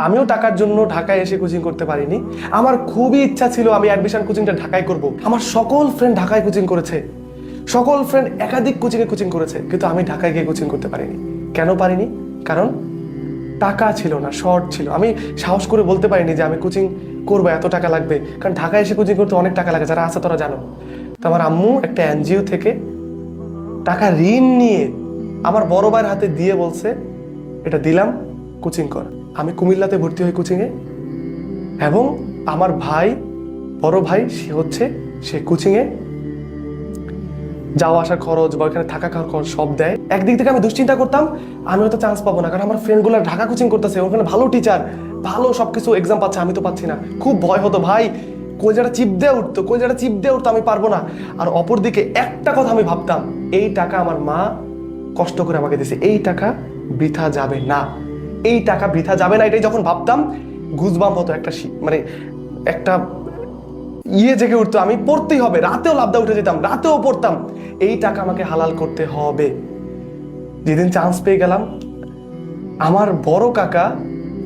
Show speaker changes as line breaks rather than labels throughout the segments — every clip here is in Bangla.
আমিও টাকার জন্য ঢাকায় এসে কোচিং করতে পারিনি। আমার খুবই ইচ্ছা ছিল আমি অ্যাডমিশন কোচিংটা ঢাকায় করব। আমার সকল ফ্রেন্ড ঢাকায় কোচিং করেছে। সকল ফ্রেন্ড একাধিক কোচিংয়ে কোচিং করেছে। কিন্তু আমি ঢাকায় গিয়ে কোচিং করতে পারিনি। কেন পারিনি? কারণ টাকা ছিল না শর্ট ছিল। আমি সাহস করে বলতে পারিনি যে আমি কোচিং করব, এত টাকা লাগবে। কারণ ঢাকায় এসে কোচিং করতে অনেক টাকা লাগে, যারা আছে তোরা জানো। তো আমার আম্মু একটা এনজিও থেকে টাকা ঋণ নিয়ে আমার বড় ভাইয়ের হাতে দিয়ে বলছে, এটা দিলাম কোচিং কর। আমি কুমিল্লাতে ভর্তি হই কোচিংয়ে। এবং আমার ভাই, বড় ভাই, সে হচ্ছে সে কোচিংয়ে। যাওয়া আসার খরচ বা ওখানে থাকা খরচ সব দেয়। একদিক থেকে আমি দুশ্চিন্তা করতাম, আমি হয়তো চান্স পাবো না, কারণ আমার ফ্রেন্ডগুলো ঢাকা কোচিং করতেছে, ওখানে ভালো টিচার ভালো সব কিছু এক্সাম পাচ্ছে, আমি তো পাচ্ছি না। খুব ভয় হতো, ভাই কলজাটা চিপ দিয়ে উঠতো কলজাটা চিপ দিয়ে উঠতো, আমি পারব না। আর অপরদিকে একটা কথা আমি ভাবতাম, এই টাকা আমার মা কষ্ট করে আমাকে দিছে এই টাকা বৃথা যাবে না। এই টাকা বৃথা যাবে না, এটাই যখন ভাবতাম গুজবাম হতো একটা মানে একটা ইয়ে জেগে উঠতো, আমি পড়তেই হবে, রাতেও লাভদা উঠে যেতাম, রাতেও পড়তাম। এই টাকা আমাকে হালাল করতে হবে। যেদিন চান্স পেয়ে গেলাম, আমার বড় কাকা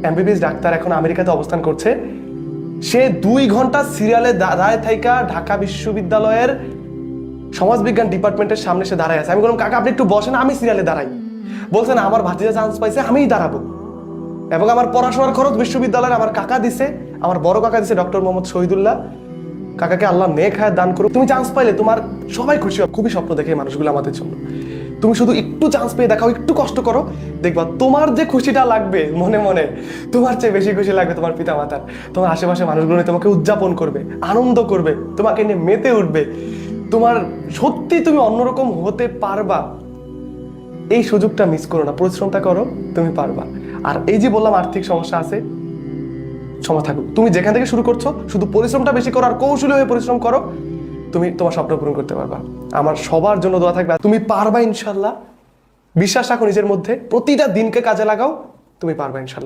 এমবিবিএস ডাক্তার এখন আমেরিকাতে অবস্থান করছে, সে দুই ঘণ্টা সিরিয়ালে দাঁড়ায় থাইকা ঢাকা বিশ্ববিদ্যালয়ের সমাজবিজ্ঞান ডিপার্টমেন্টের সামনে সে দাঁড়ায় আছে। আমি বললাম, কাকা, আপনি একটু বসেন, আমি সিরিয়ালে দাঁড়াই। বলছেন আমার ভাতিজা চান্স পাইছে, আমিই দাঁড়াবো। এবং আমার পড়াশোনার খরচ বিশ্ববিদ্যালয়ের আমার কাকা দিছে, আমার বড় কাকা দিছে ডক্টর মোহাম্মদ শহীদুল্লাহ। কাকাকে আল্লাহ নেক হায়াত দান করুক। তুমি চান্স পাইলে তোমার সবাই খুশি হবে। খুবই স্বপ্ন দেখে মানুষগুলো আমাদের জন্য। তুমি শুধু একটু চান্স পেয়ে দেখাও, একটু কষ্ট করো। দেখবা তোমার যে খুশিটা লাগবে, মনে মনে, তোমার চেয়ে বেশি খুশি লাগবে তোমার পিতা মাতার তোমার আশেপাশে মানুষগুলো নিয়ে তোমাকে উদযাপন করবে, আনন্দ করবে, তোমাকে নিয়ে মেতে উঠবে। তোমার সত্যি তুমি অন্যরকম হতে পারবা। এই সুযোগটা মিস করো না, পরিশ্রমটা করো, তুমি পারবা। আর এই যে বললাম আর্থিক সমস্যা আছে, সময় থাকুক। তুমি যেখান থেকে শুরু করছ, শুধু পরিশ্রমটা বেশি করো আর কৌশলী হয়ে পরিশ্রম করো, তুমি তোমার স্বপ্ন পূরণ করতে পারবা। আমার সবার জন্য দোয়া থাকবে তুমি পারবা ইনশাল্লাহ। বিশ্বাস রাখো নিজের মধ্যে, প্রতিটা দিনকে কাজে লাগাও, তুমি পারবা ইনশাল্লাহ।